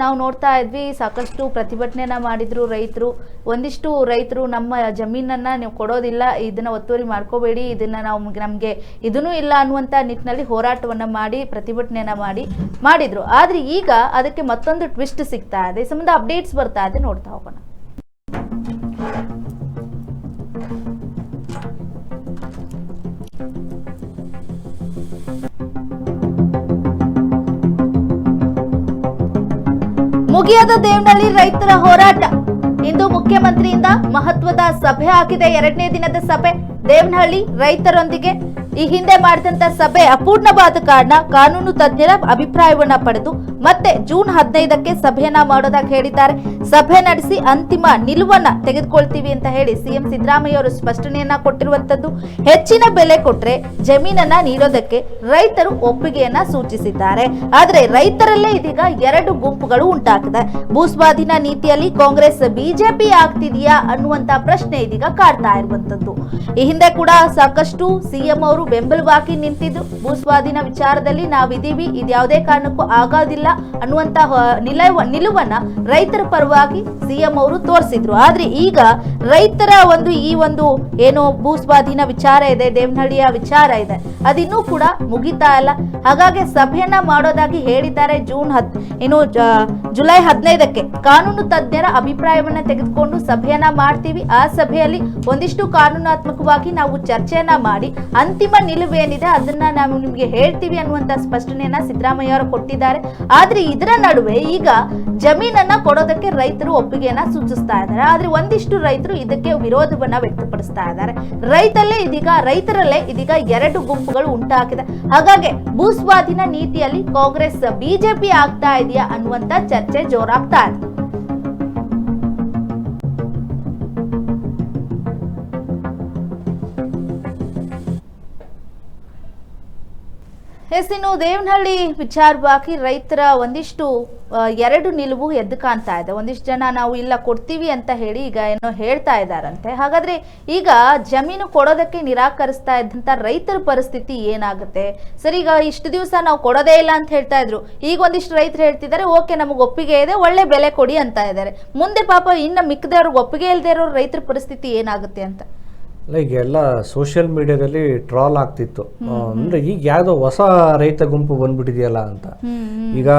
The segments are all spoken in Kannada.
ನಾವು ನೋಡ್ತಾ ಇದ್ವಿ, ಸಾಕಷ್ಟು ಪ್ರತಿಭಟನೆನ ಮಾಡಿದ್ರು ರೈತರು. ಒಂದಿಷ್ಟು ರೈತರು ನಮ್ಮ ಜಮೀನನ್ನ ನೀವು ಕೊಡೋದಿಲ್ಲ, ಇದನ್ನ ಒತ್ತುವರಿ ಮಾಡ್ಕೋಬೇಡಿ, ಇದನ್ನ ನಾವು ನಮಗೆ ಇದನ್ನೂ ಇಲ್ಲ ಅನ್ನುವಂತ ನಿಟ್ಟಿನಲ್ಲಿ ಹೋರಾಟವನ್ನ ಮಾಡಿ, ಪ್ರತಿಭಟನೆಯನ್ನ ಮಾಡಿ, ಮಾಡಿದ್ರು. ಆದ್ರೆ ಈಗ ಅದಕ್ಕೆ ಮತ್ತೊಂದು ಟ್ವಿಸ್ಟ್ ಸಿಗ್ತಾ ಇದೆ. ಸಂಬಂಧ ಅಪ್ಡೇಟ್ಸ್ ಬರ್ತಾ ಇದೆ, ನೋಡ್ತಾ ಹೋಗೋಣ. ಮುಗಿಯದ ದೇವನಹಳ್ಳಿ ರೈತರ ಹೋರಾಟ. ಇಂದು ಮುಖ್ಯಮಂತ್ರಿಯಿಂದ ಮಹತ್ವದ ಸಭೆ ಆಗಿದೆ ಎರಡನೇ ದಿನದ ಸಭೆ ದೇವನಹಳ್ಳಿ ರೈತರೊಂದಿಗೆ. ಈ ಹಿಂದೆ ಮಾಡಿದಂತ ಸಭೆ ಅಪೂರ್ಣವಾದ ಕಾರಣ ಕಾನೂನು ತಜ್ಞರ ಅಭಿಪ್ರಾಯವನ್ನ ಪಡೆದು ಮತ್ತೆ ಜೂನ್ ಹದಿನೈದಕ್ಕೆ ಸಭೆಯನ್ನ ಮಾಡೋದಾಗಿ ಹೇಳಿದ್ದಾರೆ. ಸಭೆ ನಡೆಸಿ ಅಂತಿಮ ನಿಲುವನ್ನ ತೆಗೆದುಕೊಳ್ತೀವಿ ಅಂತ ಹೇಳಿ ಸಿಎಂ ಸಿದ್ದರಾಮಯ್ಯ ಅವರು ಸ್ಪಷ್ಟನೆಯನ್ನ ಕೊಟ್ಟಿರುವಂತದ್ದು. ಹೆಚ್ಚಿನ ಬೆಲೆ ಕೊಟ್ರೆ ಜಮೀನನ್ನ ನೀಡೋದಕ್ಕೆ ರೈತರು ಒಪ್ಪಿಗೆಯನ್ನ ಸೂಚಿಸಿದ್ದಾರೆ. ಆದ್ರೆ ರೈತರಲ್ಲೇ ಇದೀಗ ಎರಡು ಗುಂಪುಗಳು ಉಂಟಾಗಿದೆ. ಭೂಸ್ವಾಧೀನ ನೀತಿಯಲ್ಲಿ ಕಾಂಗ್ರೆಸ್, ಬಿಜೆಪಿ ಆಗ್ತಿದೆಯಾ ಅನ್ನುವಂತ ಪ್ರಶ್ನೆ ಇದೀಗ ಕಾಡ್ತಾ ಇರುವಂತದ್ದು. ಈ ಹಿಂದೆ ಕೂಡ ಸಾಕಷ್ಟು ಸಿಎಂ ಅವರು ಬೆಂಬಲವಾಗಿ ನಿಂತಿದ್ದು. ಭೂಸ್ವಾಧೀನ ವಿಚಾರದಲ್ಲಿ ನಾವಿದ್ದೀವಿ. ಇದ್ಯಾವುದೇ ಕಾರಣಕ್ಕೂ ಆಗೋದಿಲ್ಲ ಅನ್ನುವಂತ ನಿಲುವನ್ನ ರೈತರ ಪರವಾಗಿ ಸಿಎಂ ಅವರು ತೋರಿಸಿದ್ರು. ಆದ್ರೆ ಈಗ ರೈತರ ಒಂದು ಈ ಒಂದು ಏನು ಭೂಸ್ವಾಧೀನ ವಿಚಾರ ಇದೆ, ದೇವನಹಳ್ಳಿಯ ವಿಚಾರ ಇದೆ, ಅದಿನ್ನೂ ಕೂಡ ಮುಗಿತಾ ಇಲ್ಲ. ಹಾಗಾಗಿ ಸಭೆಯನ್ನ ಮಾಡೋದಾಗಿ ಹೇಳಿದ್ದಾರೆ ಜೂನ್ ಹತ್ ಏನು ಜುಲೈ ಹದಿನೈದಕ್ಕೆ. ಕಾನೂನು ತಜ್ಞರ ಅಭಿಪ್ರಾಯವನ್ನ ತೆಗೆದುಕೊಂಡು ಸಭೆಯನ್ನ ಮಾಡ್ತೀವಿ. ಆ ಸಭೆಯಲ್ಲಿ ಒಂದಿಷ್ಟು ಕಾನೂನಾತ್ಮಕವಾಗಿ ನಾವು ಚರ್ಚೆಯನ್ನ ಮಾಡಿ ಅಂತಿಮ ನಿಲುವೇನಿದೆ ಅದನ್ನ ನಾವು ನಿಮ್ಗೆ ಹೇಳ್ತೀವಿ ಅನ್ನುವಂತ ಸ್ಪಷ್ಟನೆಯನ್ನ ಸಿದ್ದರಾಮಯ್ಯ ಅವರು ಕೊಟ್ಟಿದ್ದಾರೆ. ಆದ್ರೆ ಇದರ ನಡುವೆ ಈಗ ಜಮೀನನ್ನ ಕೊಡೋದಕ್ಕೆ ರೈತರು ಒಪ್ಪಿಗೆಯನ್ನ ಸೂಚಿಸ್ತಾ ಇದ್ದಾರೆ. ಆದ್ರೆ ಒಂದಿಷ್ಟು ರೈತರು ಇದಕ್ಕೆ ವಿರೋಧವನ್ನ ವ್ಯಕ್ತಪಡಿಸ್ತಾ ಇದ್ದಾರೆ. ರೈತಲ್ಲೇ ಇದೀಗ, ರೈತರಲ್ಲೇ ಇದೀಗ ಎರಡು ಗುಂಪುಗಳು ಉಂಟಾಗಿದೆ. ಹಾಗಾಗಿ ಭೂಸ್ವಾಧೀನ ನೀತಿಯಲ್ಲಿ ಕಾಂಗ್ರೆಸ್, ಬಿಜೆಪಿ ಆಗ್ತಾ ಇದೆಯಾ ಅನ್ನುವಂತ ಚರ್ಚೆ ಜೋರಾಗ್ತಾ ಇದೆ. ಎಸ್ ಇನ್ನು ದೇವನಹಳ್ಳಿ ವಿಚಾರವಾಗಿ ರೈತರ ಒಂದಿಷ್ಟು ಎರಡು ನಿಲುವು ಎದ್ದು ಕಾಣ್ತಾ ಇದೆ. ಒಂದಿಷ್ಟು ಜನ ನಾವು ಇಲ್ಲ ಕೊಡ್ತೀವಿ ಅಂತ ಹೇಳಿ ಈಗ ಏನೋ ಹೇಳ್ತಾ ಇದ್ದಾರಂತೆ. ಹಾಗಾದ್ರೆ ಈಗ ಜಮೀನು ಕೊಡೋದಕ್ಕೆ ನಿರಾಕರಿಸ್ತಾ ಇದ್ದಂತ ರೈತರ ಪರಿಸ್ಥಿತಿ ಏನಾಗುತ್ತೆ? ಸರಿ, ಈಗ ಇಷ್ಟು ದಿವಸ ನಾವು ಕೊಡೋದೇ ಇಲ್ಲ ಅಂತ ಹೇಳ್ತಾ ಇದ್ರು. ಈಗ ಒಂದಿಷ್ಟು ರೈತರು ಹೇಳ್ತಿದ್ದಾರೆ, ಓಕೆ, ನಮಗೆ ಒಪ್ಪಿಗೆ ಇದೆ, ಒಳ್ಳೆ ಬೆಲೆ ಕೊಡಿ ಅಂತ ಇದ್ದಾರೆ. ಮುಂದೆ ಪಾಪ ಇನ್ನು ಮಿಕ್ಕದವ್ರಿಗೆ ಒಪ್ಪಿಗೆ ಇಲ್ಲದೆ ಇರೋರು ರೈತರ ಪರಿಸ್ಥಿತಿ ಏನಾಗುತ್ತೆ ಅಂತ? ಅಲ್ಲ ಈಗ ಎಲ್ಲ ಸೋಷಿಯಲ್ ಮೀಡಿಯಾದಲ್ಲಿ ಟ್ರಾಲ್ ಆಗ್ತಿತ್ತು. ಅಂದ್ರೆ ಈಗ ಯಾವುದೋ ಹೊಸ ರೈತ ಗುಂಪು ಬಂದ್ಬಿಟ್ಟಿದೆಯಲ್ಲ ಅಂತ. ಈಗ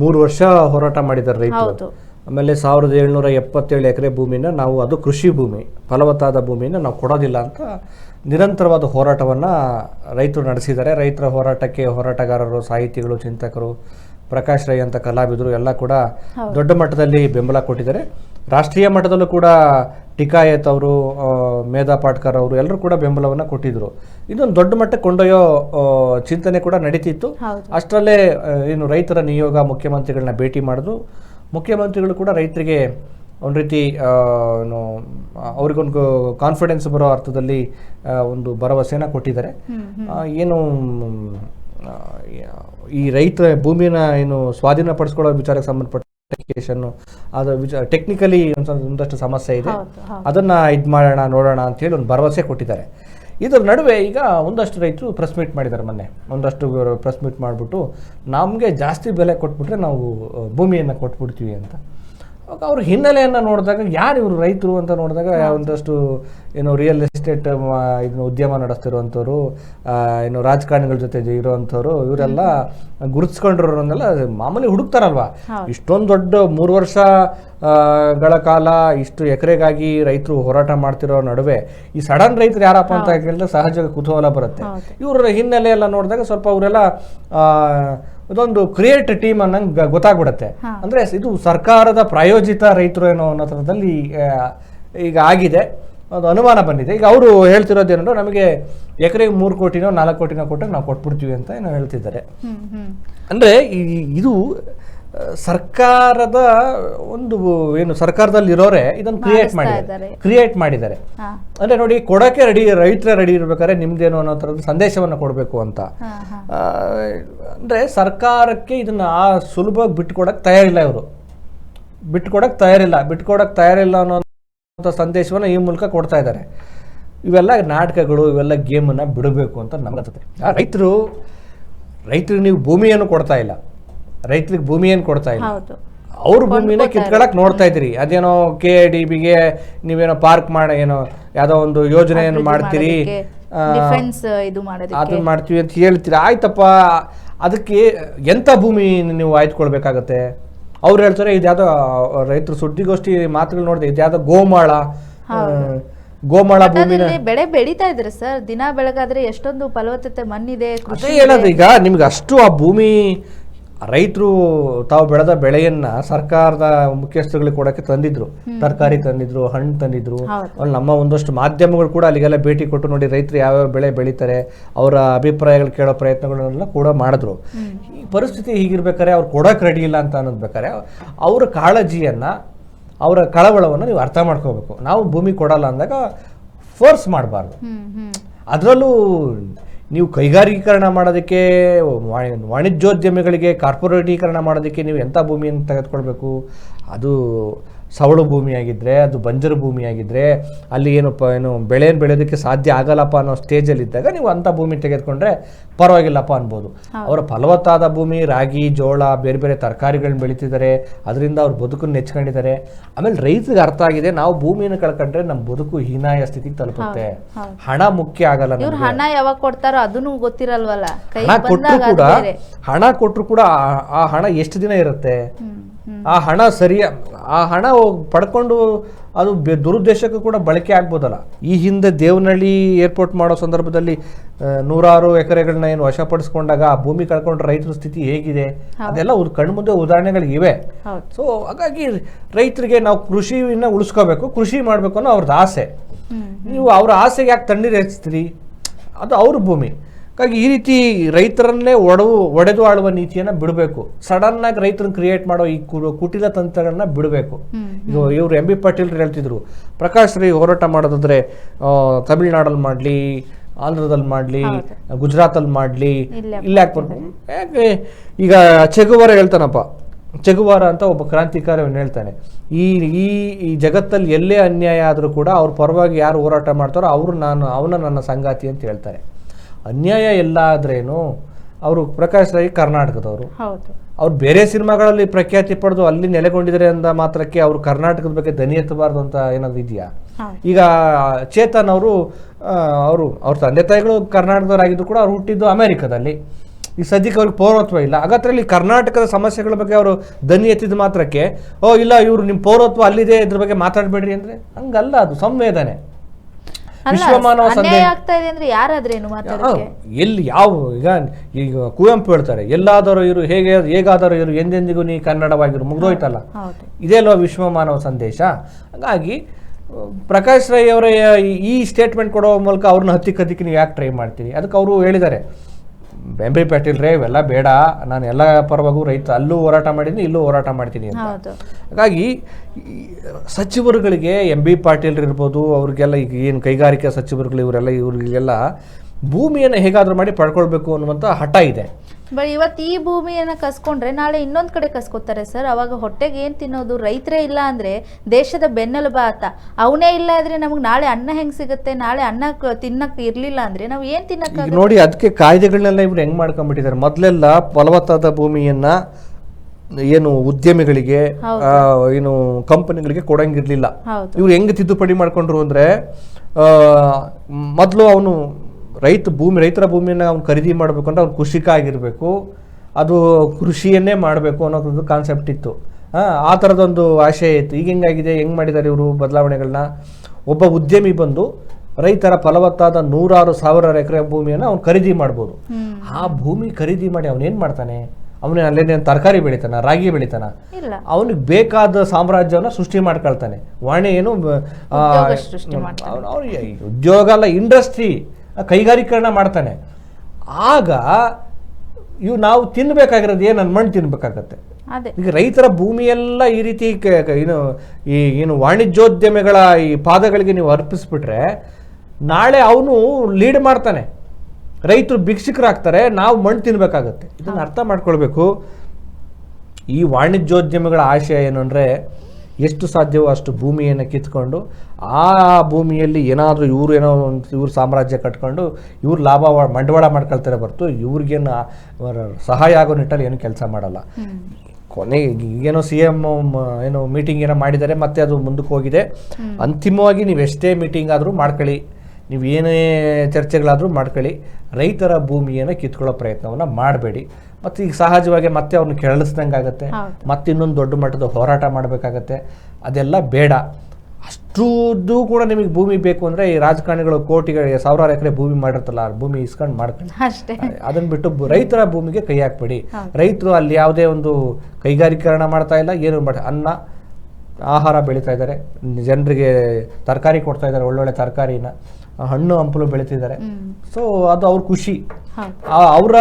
ಮೂರು ವರ್ಷ ಹೋರಾಟ ಮಾಡಿದ್ದಾರೆ ರೈತರು. ಆಮೇಲೆ ಸಾವಿರದ ಏಳ್ನೂರ ಎಪ್ಪತ್ತೇಳು ಎಕರೆ ಭೂಮಿನ ನಾವು ಅದು ಕೃಷಿ ಭೂಮಿ ಫಲವತ್ತಾದ ಭೂಮಿನ ನಾವು ಕೊಡೋದಿಲ್ಲ ಅಂತ ನಿರಂತರವಾದ ಹೋರಾಟವನ್ನು ರೈತರು ನಡೆಸಿದ್ದಾರೆ. ರೈತರ ಹೋರಾಟಕ್ಕೆ ಹೋರಾಟಗಾರರು ಸಾಹಿತಿಗಳು ಚಿಂತಕರು ಪ್ರಕಾಶ್ ರೈ ಅಂತ ಕಲಾವಿದರು ಎಲ್ಲ ಕೂಡ ದೊಡ್ಡ ಮಟ್ಟದಲ್ಲಿ ಬೆಂಬಲ ಕೊಟ್ಟಿದ್ದಾರೆ. ರಾಷ್ಟ್ರೀಯ ಮಟ್ಟದಲ್ಲೂ ಕೂಡ ಟಿಕಾಯತ್ ಅವರು ಮೇಧಾ ಪಾಟ್ಕರ್ ಅವರು ಎಲ್ಲರೂ ಕೂಡ ಬೆಂಬಲವನ್ನು ಕೊಟ್ಟಿದ್ರು. ಇದೊಂದು ದೊಡ್ಡ ಮಟ್ಟಕ್ಕೆ ಕೊಂಡೊಯ್ಯೋ ಚಿಂತನೆ ಕೂಡ ನಡೀತಿತ್ತು. ಅಷ್ಟರಲ್ಲೇ ಏನು ರೈತರ ನಿಯೋಗ ಮುಖ್ಯಮಂತ್ರಿಗಳನ್ನ ಭೇಟಿ ಮಾಡಿದ್ರು. ಮುಖ್ಯಮಂತ್ರಿಗಳು ಕೂಡ ರೈತರಿಗೆ ಒಂದು ರೀತಿ ಏನು ಅವ್ರಿಗೊಂದು ಕಾನ್ಫಿಡೆನ್ಸ್ ಬರೋ ಅರ್ಥದಲ್ಲಿ ಒಂದು ಭರವಸೆನ ಕೊಟ್ಟಿದ್ದಾರೆ. ಏನು ಈ ರೈತ ಭೂಮಿನ ಏನು ಸ್ವಾಧೀನಪಡಿಸ್ಕೊಳ್ಳೋ ವಿಚಾರಕ್ಕೆ ಸಂಬಂಧಪಟ್ಟ ಕೇಸನ್ನು ಅದು ಟೆಕ್ನಿಕಲಿ ಒಂದಷ್ಟು ಸಮಸ್ಯೆ ಇದೆ. ಅದನ್ನ ಇದು ಮಾಡೋಣ ನೋಡೋಣ ಅಂತೇಳಿ ಒಂದು ಭರವಸೆ ಕೊಟ್ಟಿದ್ದಾರೆ. ಇದರ ನಡುವೆ ಈಗ ಒಂದಷ್ಟು ರೈತರು ಪ್ರೆಸ್ ಮೀಟ್ ಮಾಡಿದ್ದಾರೆ ಮೊನ್ನೆ. ಒಂದಷ್ಟು ಪ್ರೆಸ್ ಮೀಟ್ ಮಾಡಿಬಿಟ್ಟು ನಮಗೆ ಜಾಸ್ತಿ ಬೆಲೆ ಕೊಟ್ಬಿಟ್ರೆ ನಾವು ಭೂಮಿಯನ್ನು ಕೊಟ್ಬಿಡ್ತೀವಿ ಅಂತ. ಅವ್ರ ಹಿನ್ನೆಲೆಯನ್ನು ನೋಡಿದಾಗ ಯಾರು ಇವರು ರೈತರು ಅಂತ ನೋಡಿದಾಗ ಒಂದಷ್ಟು ಏನು ರಿಯಲ್ ಎಸ್ಟೇಟ್ ಇದನ್ನ ಉದ್ಯಮ ನಡೆಸ್ತಿರುವಂಥವ್ರು ಏನು ರಾಜಕಾರಣಿಗಳ ಜೊತೆ ಇರುವಂಥವ್ರು ಇವರೆಲ್ಲ ಗುರುತಿಸ್ಕೊಂಡಿರೋರನ್ನೆಲ್ಲ ಮಾಮೂಲಿ ಹುಡುಕ್ತಾರಲ್ವಾ. ಇಷ್ಟೊಂದು ದೊಡ್ಡ ಮೂರು ವರ್ಷ ಆ, ಗಳ ಕಾಲ ಇಷ್ಟು ಎಕರೆಗಾಗಿ ರೈತರು ಹೋರಾಟ ಮಾಡ್ತಿರೋ ನಡುವೆ ಈ ಸಡನ್ ರೈತರು ಯಾರಪ್ಪ ಅಂತ ಕೇಳಿದ್ರೆ ಸಹಜ ಕುತೂಹಲ ಬರುತ್ತೆ. ಇವರ ಇವ್ರ ಹಿನ್ನೆಲೆ ಎಲ್ಲ ನೋಡಿದಾಗ ಸ್ವಲ್ಪ ಅವರೆಲ್ಲ ಇದೊಂದು ಕ್ರಿಯೇಟ್ ಟೀಮ್ ಅನ್ನಂಗೆ ಗೊತ್ತಾಗ್ಬಿಡುತ್ತೆ. ಅಂದರೆ ಇದು ಸರ್ಕಾರದ ಪ್ರಾಯೋಜಿತ ರೈತರು ಏನೋ ಅನ್ನೋ ಥರದಲ್ಲಿ ಈಗ ಆಗಿದೆ. ಒಂದು ಅನುಮಾನ ಬಂದಿದೆ. ಈಗ ಅವರು ಹೇಳ್ತಿರೋದೇನೋ ನಮಗೆ ಎಕರೆಗೆ ಮೂರು ಕೋಟಿನೋ ನಾಲ್ಕು ಕೋಟಿನೋ ಕೊಟ್ಟರೆ ನಾವು ಕೊಟ್ಬಿಡ್ತೀವಿ ಅಂತ ಏನೋ ಹೇಳ್ತಿದ್ದಾರೆ. ಅಂದರೆ ಇದು ಸರ್ಕಾರದ ಒಂದು ಏನು ಸರ್ಕಾರದಲ್ಲಿ ಇರೋರೆ ಇದನ್ನು ಕ್ರಿಯೇಟ್ ಮಾಡಿದ್ದಾರೆ. ಕ್ರಿಯೇಟ್ ಮಾಡಿದ್ದಾರೆ. ಅಂದ್ರೆ ನೋಡಿ ಕೊಡಕ್ಕೆ ರೆಡಿ ರೈತರ ರೆಡಿ ಇರ್ಬೇಕಾದ್ರೆ ನಿಮ್ದೇನು ಅನ್ನೋ ಥರದ ಸಂದೇಶವನ್ನು ಕೊಡಬೇಕು ಅಂತ. ಅಂದ್ರೆ ಸರ್ಕಾರಕ್ಕೆ ಇದನ್ನ ಆ ಸುಲಭವಾಗಿ ಬಿಟ್ಕೊಡಕ್ ತಯಾರಿಲ್ಲ ಇವರು. ಬಿಟ್ಕೊಡಕ್ ತಯಾರಿಲ್ಲ. ಬಿಟ್ಕೊಡಕ್ ತಯಾರಿಲ್ಲ ಅನ್ನೋ ಸಂದೇಶವನ್ನು ಈ ಮೂಲಕ ಕೊಡ್ತಾ ಇದ್ದಾರೆ. ಇವೆಲ್ಲ ನಾಟಕಗಳು ಇವೆಲ್ಲ ಗೇಮನ್ನು ಬಿಡಬೇಕು ಅಂತ ನಮ್ಗೆ ರೈತರು ರೈತರಿಗೆ ನೀವು ಭೂಮಿಯನ್ನು ಕೊಡ್ತಾ ಇಲ್ಲ. ರೈತರಿಗೆ ಭೂಮಿ ಏನು ಕೊಡ್ತಾ ಇಲ್ಲ. ಹೌದು. ಅವ್ರ ಭೂಮಿನ ಕಿತ್ಕೊಳಕ್ ನೋಡ್ತಾ ಇದ್ರಿ ಅದೇನೋ ಕೆ ಡಿ ಬಿಗೆ ನೀವೇನೋ ಪಾರ್ಕ್ ಮಾಡ ಏನೋ ಯಾವ್ದೋ ಒಂದು ಯೋಜನೆಯನ್ನು ಮಾಡ್ತೀರಿ? ಇದು ಅದನ್ನ ಮಾಡ್ತೀವಿ ಅಂತ ಹೇಳ್ತೀರಿ? ಆಯ್ತಪ್ಪ. ಅದಕ್ಕೆ ಎಂತ ಭೂಮಿ ನೀವು ಆಯ್ದುಕೊಳ್ಬೇಕಾಗತ್ತೆ? ಅವ್ರು ಹೇಳ್ತಾರೆ ಇದ್ಯಾವುದೋ ರೈತರು ಸುದ್ದಿಗೋಷ್ಠಿ ಮಾತುಗಳು ನೋಡಿದೆ ಇದ್ಯಾವುದೋ ಗೋಮಾಳ. ಗೋಮಾಳ ಭೂಮಿನ ಅದ್ರಲ್ಲಿ ಬೆಳೆ ಬೆಳೀತಾ ಇದ್ರೆ ಸರ್. ದಿನ ಬೆಳಗಾದ್ರೆ ಎಷ್ಟೊಂದು ಫಲವತ್ತತೆ ಮಣ್ಣಿದೆ ಹೇಳೋದು ಈಗ? ನಿಮ್ಗೆ ಅಷ್ಟು ಆ ಭೂಮಿ ರೈತರು ತಾವು ಬೆಳೆದ ಬೆಳೆಯನ್ನ ಸರ್ಕಾರದ ಮುಖ್ಯಸ್ಥರುಗಳಿಗೆ ಕೊಡಕ್ಕೆ ತಂದಿದ್ರು. ತರಕಾರಿ ತಂದಿದ್ರು ಹಣ್ಣು ತಂದಿದ್ರು. ನಮ್ಮ ಒಂದಷ್ಟು ಮಾಧ್ಯಮಗಳು ಕೂಡ ಅಲ್ಲಿಗೆಲ್ಲ ಭೇಟಿ ಕೊಟ್ಟು ನೋಡಿ ರೈತರು ಯಾವ್ಯಾವ ಬೆಳೆ ಬೆಳೀತಾರೆ ಅವರ ಅಭಿಪ್ರಾಯಗಳು ಕೇಳೋ ಪ್ರಯತ್ನಗಳನ್ನೆಲ್ಲ ಕೂಡ ಮಾಡಿದ್ರು. ಈ ಪರಿಸ್ಥಿತಿ ಹೀಗಿರ್ಬೇಕಾದ್ರೆ ಅವ್ರು ಕೊಡೋಕೆ ರೆಡಿ ಇಲ್ಲ ಅಂತ ಅನ್ನೋದು ಬೇಕಾದ್ರೆ ಅವರ ಕಾಳಜಿಯನ್ನ ಅವರ ಕಳವಳವನ್ನು ನೀವು ಅರ್ಥ ಮಾಡ್ಕೋಬೇಕು. ನಾವು ಭೂಮಿ ಕೊಡಲ್ಲ ಅಂದಾಗ ಫೋರ್ಸ್ ಮಾಡಬಾರ್ದು. ಅದರಲ್ಲೂ ನೀವು ಕೈಗಾರಿಕೀಕರಣ ಮಾಡೋದಕ್ಕೆ ವಾಣಿ- ವಾಣಿಜ್ಯೋದ್ಯಮಿಗಳಿಗೆ ಕಾರ್ಪೊರೇಟೀಕರಣ ಮಾಡೋದಕ್ಕೆ ನೀವು ಎಂಥ ಭೂಮಿಯನ್ನು ತೆಗೆದುಕೊಳ್ಬೇಕು? ಅದು ಸವಳು ಭೂಮಿಯಾಗಿದ್ದರೆ ಅದು ಬಂಜರು ಭೂಮಿಯಾಗಿದ್ದರೆ ಆಗಿದ್ರೆ ಅಲ್ಲಿ ಏನಪ್ಪ ಏನು ಬೆಳೆಯನ್ನು ಬೆಳೆಯೋದಕ್ಕೆ ಸಾಧ್ಯ ಆಗಲ್ಲಪ್ಪ ಅನ್ನೋ ಸ್ಟೇಜಲ್ಲಿದ್ದಾಗ ನೀವು ಅಂಥ ಭೂಮಿ ತೆಗೆದುಕೊಂಡ್ರೆ ಪರವಾಗಿಲ್ಲಪ್ಪ ಅನ್ಬೋದು. ಅವರ ಫಲವತ್ತಾದ ಭೂಮಿ ರಾಗಿ ಜೋಳ ಬೇರೆ ಬೇರೆ ತರಕಾರಿಗಳನ್ನ ಬೆಳೀತಿದ್ದಾರೆ ಅದರಿಂದ ಅವ್ರ ಬದುಕನ್ನು ನೆಚ್ಕೊಂಡಿದ್ದಾರೆ. ಆಮೇಲೆ ರೈತರಿಗೆ ಅರ್ಥ ಆಗಿದೆ ನಾವು ಭೂಮಿಯನ್ನು ಕಳ್ಕೊಂಡ್ರೆ ನಮ್ಮ ಬದುಕು ಹೀನಾಯ ಸ್ಥಿತಿಗೆ ತಲುಪುತ್ತೆ. ಹಣ ಮುಖ್ಯ ಆಗಲ್ಲ. ಹಣ ಯಾವಾಗ ಕೊಡ್ತಾರೋ ಅದನ್ನು ಗೊತ್ತಿರಲ್ವಲ್ಲ. ಹಣ ಕೊಟ್ಟರು ಕೂಡ ಹಣ ಕೊಟ್ಟರು ಕೂಡ ಆ- ಹಣ ಎಷ್ಟು ದಿನ ಇರುತ್ತೆ? ಆ ಹಣ ಸರಿಯ ಆ ಹಣ ಪಡ್ಕೊಂಡು ಅದು ದುರುದ್ದೇಶಕ್ಕೂ ಕೂಡ ಬಳಕೆ ಆಗ್ಬೋದಲ್ಲ. ಈ ಹಿಂದೆ ದೇವನಹಳ್ಳಿ ಏರ್ಪೋರ್ಟ್ ಮಾಡೋ ಸಂದರ್ಭದಲ್ಲಿ ನೂರಾರು ಎಕರೆಗಳನ್ನ ಏನು ವಶಪಡಿಸ್ಕೊಂಡಾಗ ಆ ಭೂಮಿ ಕಳ್ಕೊಂಡ ರೈತರ ಸ್ಥಿತಿ ಹೇಗಿದೆ? ಅದೆಲ್ಲ ಕಣ್ಮುಂದೆ ಉದಾಹರಣೆಗಳು ಇವೆ. ಸೊ ಹಾಗಾಗಿ ರೈತರಿಗೆ ನಾವು ಕೃಷಿನ ಉಳಿಸ್ಕೋಬೇಕು ಕೃಷಿ ಮಾಡಬೇಕು ಅನ್ನೋ ಅವ್ರದ್ದು ಆಸೆ. ನೀವು ಅವ್ರ ಆಸೆಗೆ ಯಾಕೆ ತಣ್ಣೀರು ಹೆಚ್ಚಿಸ್ತೀರಿ ಅದು ಅವ್ರ ಭೂಮಿ. ಹಾಗಾಗಿ ಈ ರೀತಿ ರೈತರನ್ನೇ ಒಡವು ಒಡೆದು ಆಳುವ ನೀತಿಯನ್ನು ಬಿಡಬೇಕು. ಸಡನ್ ಆಗಿ ರೈತರನ್ನ ಕ್ರಿಯೇಟ್ ಮಾಡೋ ಈ ಕುಟಿಲ ತಂತ್ರಗಳನ್ನ ಬಿಡಬೇಕು. ಇದು ಈಗ ಇವರು ಎಂ ಬಿ ಪಾಟೀಲ್ ಹೇಳ್ತಿದ್ರು ಪ್ರಕಾಶ್ ರೈ ಹೋರಾಟ ಮಾಡೋದಂದ್ರೆ ತಮಿಳ್ನಾಡಲ್ಲಿ ಮಾಡಲಿ ಆಂಧ್ರದಲ್ಲಿ ಮಾಡಲಿ ಗುಜರಾತಲ್ಲಿ ಮಾಡಲಿ ಇಲ್ಲಿ ಯಾಕೆ ಬರ್ಬೇಕು ಯಾಕೆ ಈಗ ಚೆಗುವಾರ ಹೇಳ್ತಾನಪ್ಪ. ಚೆಗುವಾರ ಅಂತ ಒಬ್ಬ ಕ್ರಾಂತಿಕಾರಿ ಅವನು ಹೇಳ್ತಾನೆ. ಈ ಈ ಈ ಜಗತ್ತಲ್ಲಿ ಎಲ್ಲೇ ಅನ್ಯಾಯ ಆದರೂ ಕೂಡ ಅವ್ರ ಪರವಾಗಿ ಯಾರು ಹೋರಾಟ ಮಾಡ್ತಾರೋ ಅವರು ನಾನು ಅವನ ನನ್ನ ಸಂಗಾತಿ ಅಂತ ಹೇಳ್ತಾರೆ. ಅನ್ಯಾಯ ಎಲ್ಲ ಆದ್ರೇನು ಅವರು ಪ್ರಕಾಶ್ ರೈ ಕರ್ನಾಟಕದವರು ಅವ್ರು ಬೇರೆ ಸಿನಿಮಾಗಳಲ್ಲಿ ಪ್ರಖ್ಯಾತಿ ಪಡೆದು ಅಲ್ಲಿ ನೆಲೆಗೊಂಡಿದ್ದಾರೆ ಅಂದ ಮಾತ್ರಕ್ಕೆ ಅವರು ಕರ್ನಾಟಕದ ಬಗ್ಗೆ ದನಿ ಎತ್ತಬಾರ್ದು ಅಂತ ಏನಾದ್ರು ಇದೆಯಾ? ಈಗ ಚೇತನ್ ಅವರು ಅವರು ಅವ್ರ ತಂದೆ ತಾಯಿಗಳು ಕರ್ನಾಟಕದವರಾಗಿದ್ದು ಕೂಡ ಅವ್ರು ಹುಟ್ಟಿದ್ದು ಅಮೆರಿಕದಲ್ಲಿ. ಈ ಸದ್ಯಕ್ಕೆ ಅವ್ರಿಗೆ ಪೌರತ್ವ ಇಲ್ಲ. ಹಾಗಾದ್ರೆ ಇಲ್ಲಿ ಕರ್ನಾಟಕದ ಸಮಸ್ಯೆಗಳ ಬಗ್ಗೆ ಅವರು ದನಿ ಎತ್ತಿದ ಮಾತ್ರಕ್ಕೆ ಓ ಇಲ್ಲ ಇವರು ನಿಮ್ಮ ಪೌರತ್ವ ಅಲ್ಲಿದೆ ಇದ್ರ ಬಗ್ಗೆ ಮಾತಾಡಬೇಡ್ರಿ ಅಂದ್ರೆ ಹಂಗಲ್ಲ ಅದು ಸಂವೇದನೆ. ವಿಶ್ವಮಾನವ ಸಂದೇಶ ಅನ್ಯಾಯ ಆಗ್ತಾ ಇದೆ ಅಂದ್ರೆ ಯಾರಾದ್ರೇನು ಮಾತಾಡಕ್ಕೆ ಎಲ್ಲಿ ಯಾವ ಈಗ ಈಗ ಕುವೆಂಪು ಹೇಳ್ತಾರೆ ಎಲ್ಲಾದರೂ ಇರು ಹೇಗೆ ಹೇಗಾದರೂ ಇರು ಎಂದೆಂದಿಗೂ ನೀ ಕನ್ನಡವಾಗಿರು ಮುಗ್ದೋಯ್ತಲ್ಲ? ಇದೇ ಅಲ್ವಾ ವಿಶ್ವ ಮಾನವ ಸಂದೇಶ? ಹಾಗಾಗಿ ಪ್ರಕಾಶ್ ರೈ ಅವರ ಈ- ಸ್ಟೇಟ್ಮೆಂಟ್ ಕೊಡೋ ಮೂಲಕ ಅವ್ರನ್ನ ಹತ್ತಿಕ್ ಹತ್ತಿಕ್ಕೆ ನೀವು ಯಾಕೆ ಟ್ರೈ ಮಾಡ್ತೀರಿ? ಅದಕ್ಕೆ ಅವರು ಹೇಳಿದ್ದಾರೆ. ಎಂ ಪಿ ಪಾಟೀಲ್ ರೇ ಇವೆಲ್ಲ ಬೇಡ. ನಾನು ಎಲ್ಲ ಪರವಾಗೂ ರೈತ ಅಲ್ಲೂ ಹೋರಾಟ ಮಾಡಿದ್ದೀನಿ ಇಲ್ಲೂ ಹೋರಾಟ ಮಾಡ್ತೀನಿ ಅಂತ. ಹಾಗಾಗಿ ಸಚಿವರುಗಳಿಗೆ ಎಂ ಬಿ ಪಾಟೀಲ್ ಇರ್ಬೋದು ಅವ್ರಿಗೆಲ್ಲ ಈಗ ಏನು ಕೈಗಾರಿಕಾ ಸಚಿವರುಗಳು ಇವರೆಲ್ಲ ಇವರಿಗೆಲ್ಲ ಭೂಮಿಯನ್ನು ಹೇಗಾದರೂ ಮಾಡಿ ಪಡ್ಕೊಳ್ಬೇಕು ಅನ್ನುವಂಥ ಹಠ ಇದೆ. ಬಟ್ ಇವತ್ತು ಈ ಭೂಮಿಯನ್ನು ಕಸ್ಕೊಂಡ್ರೆ ನಾಳೆ ಇನ್ನೊಂದು ಕಡೆ ಕಸ್ಕೊತಾರೆ ಸರ್. ಅವಾಗ ಹೊಟ್ಟೆಗೆ ಏನು ತಿನ್ನೋದು? ರೈತರೇ ಇಲ್ಲ ಅಂದರೆ ದೇಶದ ಬೆನ್ನೆಲುಬ ಆತ. ಅವನೇ ಇಲ್ಲ ಆದರೆ ನಮಗೆ ನಾಳೆ ಅನ್ನ ಹೆಂಗ್ ಸಿಗುತ್ತೆ? ನಾಳೆ ಅನ್ನ ತಿನ್ನಕ್ಕೆ ಇರಲಿಲ್ಲ ಅಂದರೆ ನಾವು ಏನು ತಿನ್ನಕ್ಕೆ ನೋಡಿ ಅದಕ್ಕೆ ಕಾಯ್ದೆಗಳನ್ನೆಲ್ಲ ಇವ್ರು ಹೆಂಗ್ ಮಾಡ್ಕೊಂಡ್ಬಿಟ್ಟಿದ್ದಾರೆ ಮೊದಲೆಲ್ಲ ಫಲವತ್ತಾದ ಭೂಮಿಯನ್ನು ಏನು ಉದ್ಯಮಿಗಳಿಗೆ ಏನು ಕಂಪನಿಗಳಿಗೆ ಕೊಡಂಗಿರ್ಲಿಲ್ಲ. ಇವ್ರು ಹೆಂಗ್ ತಿದ್ದುಪಡಿ ಮಾಡ್ಕೊಂಡ್ರು ಅಂದ್ರೆ ಮೊದಲು ಅವನು ರೈತ ಭೂಮಿ ರೈತರ ಭೂಮಿಯನ್ನು ಅವ್ನು ಖರೀದಿ ಮಾಡಬೇಕು ಅಂದ್ರೆ ಅವ್ನು ಕೃಷಿಕ ಆಗಿರಬೇಕು ಅದು ಕೃಷಿಯನ್ನೇ ಮಾಡಬೇಕು ಅನ್ನೋದೊಂದು ಕಾನ್ಸೆಪ್ಟ್ ಇತ್ತು. ಆ, ಆ ಥರದೊಂದು ಆಶಯ ಇತ್ತು. ಈಗ ಹೆಂಗಾಗಿದೆ ಹೆಂಗ್ ಮಾಡಿದ್ದಾರೆ ಇವರು ಬದಲಾವಣೆಗಳನ್ನ ಒಬ್ಬ ಉದ್ಯಮಿ ಬಂದು ರೈತರ ಫಲವತ್ತಾದ ನೂರಾರು ಸಾವಿರಾರು ಎಕರೆ ಭೂಮಿಯನ್ನು ಅವ್ನು ಖರೀದಿ ಮಾಡ್ಬೋದು. ಆ ಭೂಮಿ ಖರೀದಿ ಮಾಡಿ ಅವನೇನು ಮಾಡ್ತಾನೆ? ಅವನೇ ಅಲ್ಲೇನೇನು ತರಕಾರಿ ಬೆಳಿತಾನ ರಾಗಿ ಬೆಳಿತಾನ. ಅವನಿಗೆ ಬೇಕಾದ ಸಾಮ್ರಾಜ್ಯವನ್ನು ಸೃಷ್ಟಿ ಮಾಡ್ಕೊಳ್ತಾನೆ. ವಾಣಿ ಏನು ಉದ್ಯೋಗ ಸೃಷ್ಟಿ ಮಾಡ್ತಾನೆ. ಅವ್ನು- ಅವ್ನು ಉದ್ಯೋಗ ಅಲ್ಲ ಇಂಡಸ್ಟ್ರಿ. ಕೈಗಾರಿಕರಣ ಮಾಡ್ತಾನೆ. ಆಗ ಇವು ನಾವು ತಿನ್ನಬೇಕಾಗಿರೋದು ಏನು ನನ್ನ ಮಣ್ಣು ತಿನ್ನಬೇಕಾಗತ್ತೆ ಈಗ ರೈತರ ಭೂಮಿಯೆಲ್ಲ ಈ ರೀತಿ ಏನು ಈ ಏನು ವಾಣಿಜ್ಯೋದ್ಯಮಿಗಳ ಈ ಪಾದಗಳಿಗೆ ನೀವು ಅರ್ಪಿಸ್ಬಿಟ್ರೆ ನಾಳೆ ಅವನು ಲೀಡ್ ಮಾಡ್ತಾನೆ. ರೈತರು ಭಿಕ್ಷುಕರಾಗ್ತಾರೆ ನಾವು ಮಣ್ಣು ತಿನ್ಬೇಕಾಗತ್ತೆ. ಇದನ್ನು ಅರ್ಥ ಮಾಡ್ಕೊಳ್ಬೇಕು. ಈ ವಾಣಿಜ್ಯೋದ್ಯಮಿಗಳ ಆಶಯ ಏನು ಅಂದರೆ ಎಷ್ಟು ಸಾಧ್ಯವೋ ಅಷ್ಟು ಭೂಮಿಯನ್ನು ಕಿತ್ಕೊಂಡು ಆ ಭೂಮಿಯಲ್ಲಿ ಏನಾದರೂ ಇವರು ಏನೋ ಒಂದು ಇವ್ರ ಸಾಮ್ರಾಜ್ಯ ಕಟ್ಕೊಂಡು ಇವ್ರು ಲಾಭ ಬಂಡವಾಳ ಮಾಡ್ಕೊಳ್ತಾರೆ ಬರ್ತು ಇವ್ರಿಗೇನು ಸಹಾಯ ಆಗೋ ನಿಟ್ಟಲ್ಲಿ ಏನು ಕೆಲಸ ಮಾಡಲ್ಲ. ಕೊನೆ ಈಗೇನೋ ಸಿ ಎಂ ಏನೋ ಮೀಟಿಂಗ್ ಏನೋ ಮಾಡಿದ್ದಾರೆ ಮತ್ತೆ ಅದು ಮುಂದಕ್ಕೆ ಹೋಗಿದೆ. ಅಂತಿಮವಾಗಿ ನೀವು ಎಷ್ಟೇ ಮೀಟಿಂಗ್ ಆದರೂ ಮಾಡ್ಕೊಳ್ಳಿ. ನೀವು ಏನೇ ಚರ್ಚೆಗಳಾದರೂ ಮಾಡ್ಕೊಳ್ಳಿ. ರೈತರ ಭೂಮಿಯನ್ನು ಕಿತ್ಕೊಳ್ಳೋ ಪ್ರಯತ್ನವನ್ನು ಮಾಡಬೇಡಿ. ಮತ್ತು ಈಗ ಸಹಜವಾಗಿ ಮತ್ತೆ ಅವ್ರನ್ನ ಕೆರಳಿಸ್ದಂಗೆ ಆಗುತ್ತೆ. ಮತ್ತೆ ಇನ್ನೊಂದು ದೊಡ್ಡ ಮಟ್ಟದ ಹೋರಾಟ ಮಾಡಬೇಕಾಗತ್ತೆ. ಅದೆಲ್ಲ ಬೇಡ. ಅಷ್ಟೂದ್ದು ಕೂಡ ನಿಮಗೆ ಭೂಮಿ ಬೇಕು ಅಂದರೆ ಈ ರಾಜಕಾರಣಿಗಳು ಕೋಟಿಗಳಿಗೆ ಸಾವಿರಾರು ಎಕರೆ ಭೂಮಿ ಮಾಡಿರ್ತಲ್ಲ ಭೂಮಿ ಇಸ್ಕೊಂಡು ಅಷ್ಟೇ. ಅದನ್ನ ಬಿಟ್ಟು ರೈತರ ಭೂಮಿಗೆ ಕೈ ಹಾಕ್ಬೇಡಿ. ರೈತರು ಅಲ್ಲಿ ಯಾವುದೇ ಒಂದು ಕೈಗಾರಿಕರಣ ಮಾಡ್ತಾ ಇಲ್ಲ ಏನು ಮಾಡಿ ಅನ್ನ ಆಹಾರ ಬೆಳೀತಾ ಇದ್ದಾರೆ. ಜನರಿಗೆ ತರಕಾರಿ ಕೊಡ್ತಾ ಇದ್ದಾರೆ ಒಳ್ಳೊಳ್ಳೆ ತರಕಾರಿನ. ಹಣ್ಣು ಹಂಪಲು ಬೆಳೀತಿದ್ದಾರೆ. ಸೊ ಅದು ಅವ್ರ ಖುಷಿ. ಅವರ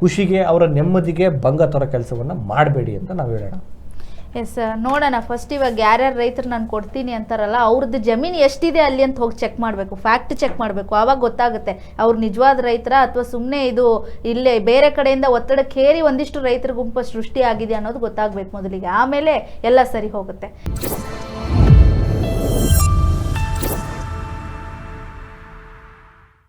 ಖುಷಿಗೆ ಅವರ ನೆಮ್ಮದಿಗೆ ಭಂಗ ತರೋ ಕೆಲಸವನ್ನು ಮಾಡಬೇಡಿ ಅಂತ ನಾವು ಹೇಳೋಣ. ಎಸ್ ನೋಡೋಣ. ಫಸ್ಟ್ ಇವಾಗ ಯಾರ್ಯಾರು ರೈತರು ನಾನು ಕೊಡ್ತೀನಿ ಅಂತಾರಲ್ಲ ಅವ್ರದ್ದು ಜಮೀನು ಎಷ್ಟಿದೆ ಅಲ್ಲಿ ಅಂತ ಹೋಗಿ ಚೆಕ್ ಮಾಡಬೇಕು. ಫ್ಯಾಕ್ಟ್ ಚೆಕ್ ಮಾಡಬೇಕು. ಆವಾಗ ಗೊತ್ತಾಗುತ್ತೆ. ಅವ್ರು ನಿಜವಾದ ರೈತರ ಅಥವಾ ಸುಮ್ಮನೆ ಇದು ಇಲ್ಲೇ ಬೇರೆ ಕಡೆಯಿಂದ ಒತ್ತಡ ಕೇರಿ ಒಂದಿಷ್ಟು ರೈತರ ಗುಂಪು ಸೃಷ್ಟಿ ಆಗಿದೆ ಅನ್ನೋದು ಗೊತ್ತಾಗಬೇಕು ಮೊದಲಿಗೆ. ಆಮೇಲೆ ಎಲ್ಲ ಸರಿ ಹೋಗುತ್ತೆ.